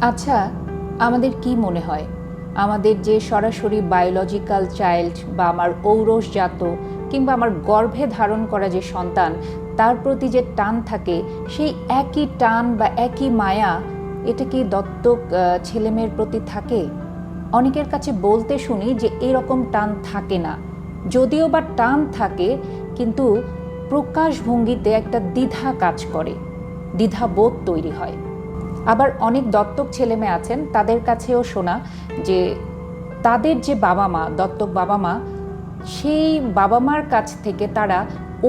আচ্ছা আমাদের কি মনে হয়? আমাদের যে সরাসরি বায়োলজিক্যাল চাইল্ড বা আমার ঔরসজাত কিংবা আমার গর্ভে ধারণ করা যে সন্তান, তার প্রতি যে টান থাকে, সেই একই টান বা একই মায়া, এটা কি দত্তক ছেলেমেয়ের প্রতি থাকে? অনেকের কাছে বলতে শুনি যে এরকম টান থাকে না। যদিও বা টান থাকে, কিন্তু প্রকাশভঙ্গিতে একটা দ্বিধা কাজ করে, দ্বিধাবোধ তৈরি হয়। আবার অনেক দত্তক ছেলেমেয়ে আছেন, তাদের কাছেও শোনা যে তাদের যে বাবা মা দত্তক বাবা মা সেই বাবা মার কাছ থেকে তারা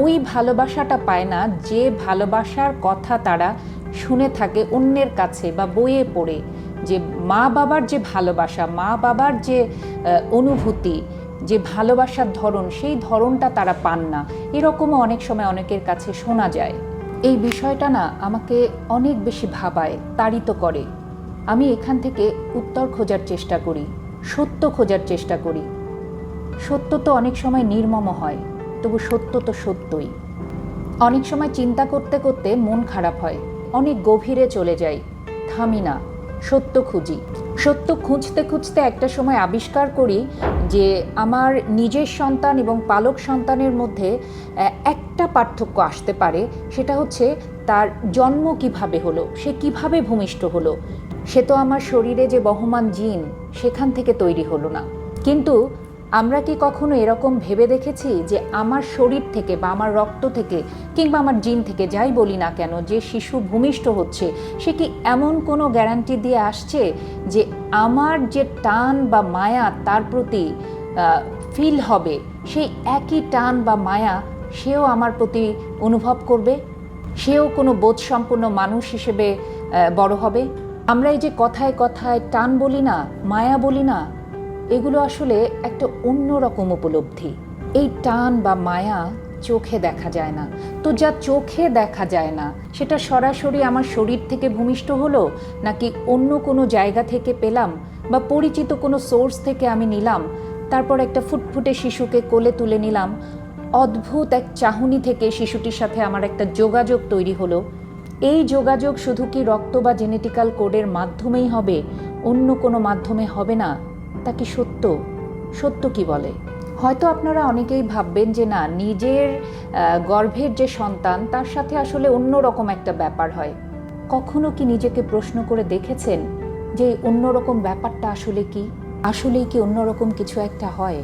ওই ভালোবাসাটা পায় না, যে ভালোবাসার কথা তারা শুনে থাকে অন্যের কাছে বা বইয়ে পড়ে যে মা বাবার যে ভালোবাসা, মা বাবার যে অনুভূতি, যে ভালোবাসার ধরন, সেই ধরনটা তারা পান না। এরকমও অনেক সময় অনেকের কাছে শোনা যায়। এই বিষয়টা না আমাকে অনেক বেশি ভাবায়, তাড়িত করে। আমি এখান থেকে উত্তর খোঁজার চেষ্টা করি, সত্য খোঁজার চেষ্টা করি। সত্য তো অনেক সময় নির্মম হয়, তবু সত্য তো সত্যই। অনেক সময় চিন্তা করতে করতে মন খারাপ হয়, অনেক গভীরে চলে যাই। থামি না, সত্য খুঁজি। সত্য খুঁজতে খুঁজতে একটা সময় আবিষ্কার করি যে আমার নিজের সন্তান এবং পালক সন্তানের মধ্যে একটা পার্থক্য আসতে পারে। সেটা হচ্ছে তার জন্ম কীভাবে হলো, সে কীভাবে ভূমিষ্ঠ হলো। সে তো আমার শরীরে যে বহমান জিন, সেখান থেকে তৈরি হলো না। কিন্তু আমরা কি কখনো এরকম ভেবে দেখেছি যে আমার শরীর থেকে বা আমার রক্ত থেকে কিংবা আমার জিন থেকে, যাই বলি না কেন, যে শিশু ভূমিষ্ঠ হচ্ছে, সে কি এমন কোনো গ্যারান্টি দিয়ে আসছে যে আমার যে টান বা মায়া তার প্রতি ফিল হবে, সেই একই টান বা মায়া সেও আমার প্রতি অনুভব করবে? সেও কোনো বোধসম্পন্ন মানুষ হিসেবে বড় হবে? আমরা এই যে কথায় কথায় টান বলি না, মায়া বলি না এগুলো আসলে একটা অন্যরকম উপলব্ধি। এই টান বা মায়া চোখে দেখা যায় না। তো যা চোখে দেখা যায় না, সেটা সরাসরি আমার শরীর থেকে ভূমিষ্ঠ হলো, নাকি অন্য কোনো জায়গা থেকে পেলাম, বা পরিচিত কোনো সোর্স থেকে আমি নিলাম, তারপর একটা ফুটফুটে শিশুকে কোলে তুলে নিলাম, অদ্ভুত এক চাহনি থেকে শিশুটির সাথে আমার একটা যোগাযোগ তৈরি হলো। এই যোগাযোগ শুধু কি রক্ত বা জেনেটিক্যাল কোডের মাধ্যমেই হবে, অন্য কোনো মাধ্যমে হবে না? তা কি সত্য? সত্য কি বলে? হয়তো আপনারা অনেকেই ভাববেন যে না, নিজের গর্ভের যে সন্তান, তার সাথে আসলে অন্য রকম একটা ব্যাপার হয়। কখনো কি নিজেকে প্রশ্ন করে দেখেছেন যে অন্যরকম ব্যাপারটা আসলে কি? আসলেই কি অন্যরকম কিছু একটা হয়?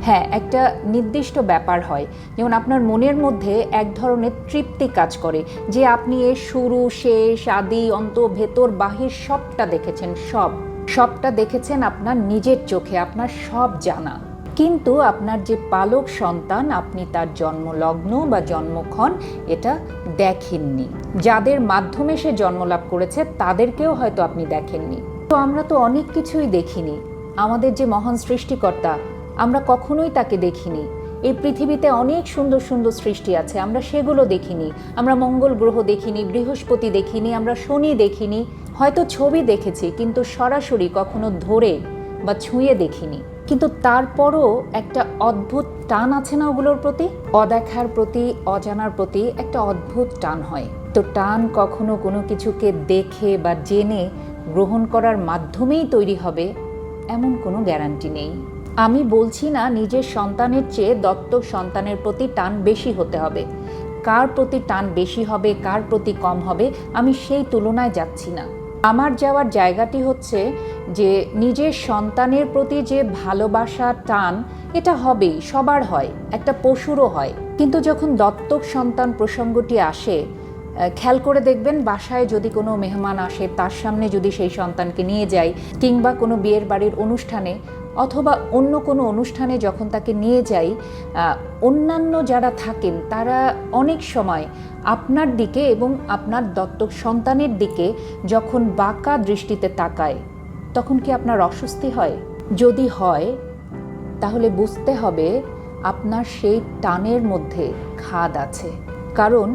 হ্যাঁ একটা নির্দিষ্ট ব্যাপার হয়। যেমন আপনার মনের মধ্যে এক ধরনের তৃপ্তি কাজ করে যে আপনি এর শুরু, শেষ, আদি, অন্ত, ভেতর, বাহির সবটা দেখেছেন, সব। সবটা দেখেছেন আপনার নিজের চোখে, আপনার সব জানা। কিন্তু আপনার যে পালক সন্তান, আপনি তার জন্মলগ্ন বা জন্মক্ষণ এটা দেখেননি। যাদের মাধ্যমে সে জন্মলাভ করেছে, তাদেরকেও হয়তো আপনি দেখেননি। তো আমরা তো অনেক কিছুই দেখিনি। আমাদের যে মহান সৃষ্টিকর্তা, আমরা কখনোই তাকে দেখিনি। এই পৃথিবীতে অনেক সুন্দর সুন্দর সৃষ্টি আছে, আমরা সেগুলো দেখিনি। আমরা মঙ্গল গ্রহ দেখিনি, বৃহস্পতি দেখিনি, আমরা শনি দেখিনি, হয়তো ছবি দেখেছি, কিন্তু সরাসরি কখনো ধরে বা ছুঁয়ে দেখিনি। কিন্তু তারপরও একটা অদ্ভুত টান আছে না ওগুলোর প্রতি? অদেখার প্রতি, অজানার প্রতি একটা অদ্ভুত টান হয়। তো টান কখনো কোনো কিছুকে দেখে বা জেনে গ্রহণ করার মাধ্যমেই তৈরি হবে, এমন কোনো গ্যারান্টি নেই। আমি বলছি না নিজের সন্তানের চেয়ে দত্তক সন্তানের প্রতি টান বেশি হতে হবে। কার প্রতি টান বেশি হবে, কার প্রতি কম হবে, আমি সেই তুলনায় যাচ্ছি না। আমার যাওয়ার জায়গাটি হচ্ছে যে নিজের সন্তানের প্রতি যে ভালোবাসা টান, এটা হবেই, সবার হয়, একটা পশুরও হয়। কিন্তু যখন দত্তক সন্তান প্রসঙ্গটি আসে খেয়াল করে দেখবেন বাসায় যদি কোনো মেহমান আসে, তার সামনে যদি সেই সন্তানকে নিয়ে যাই কিংবা কোনো বিয়ের বাড়ির অনুষ্ঠানে অথবা অন্য কোনো অনুষ্ঠানে যখন তাকে নিয়ে যাই অন্যান্য যারা থাকেন, তারা অনেক সময় আপনার দিকে এবং আপনার দত্তক সন্তানের দিকে যখন বাঁকা দৃষ্টিতে তাকায়, তখন কি আপনার অস্বস্তি হয়? যদি হয়, তাহলে বুঝতে হবে আপনার সেই টানের মধ্যে খাদ আছে। কারণ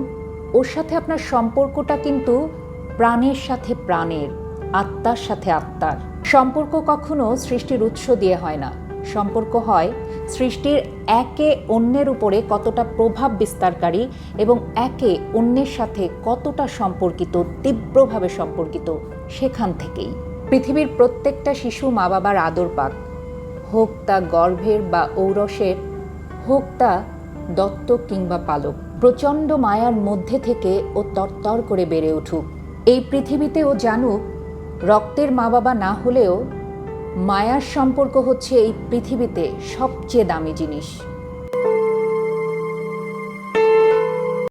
ওর সাথে আপনার সম্পর্কটা কিন্তু প্রাণের সাথে প্রাণের, আত্মার সাথে আত্মার। সম্পর্ক কখনো সৃষ্টির উৎস দিয়ে হয় না। সম্পর্ক হয় সৃষ্টির একে অন্যের উপরে কতটা প্রভাব বিস্তারকারী এবং একে অন্যের সাথে কতটা সম্পর্কিত, তীব্রভাবে সম্পর্কিত সেখান থেকেই। পৃথিবীর প্রত্যেকটা শিশু মা বাবার আদর পাক। হোক তা গর্ভের বা ঔরসের, হোক তা দত্তক কিংবা পালক। প্রচণ্ড মায়ার মধ্যে থেকে ও তরতর করে বেড়ে উঠুক। এই পৃথিবীতে ও জানুক, রক্তের মা বাবা না হলেও মায়ার সম্পর্ক হচ্ছে এই পৃথিবীতে সবচেয়ে দামি জিনিস।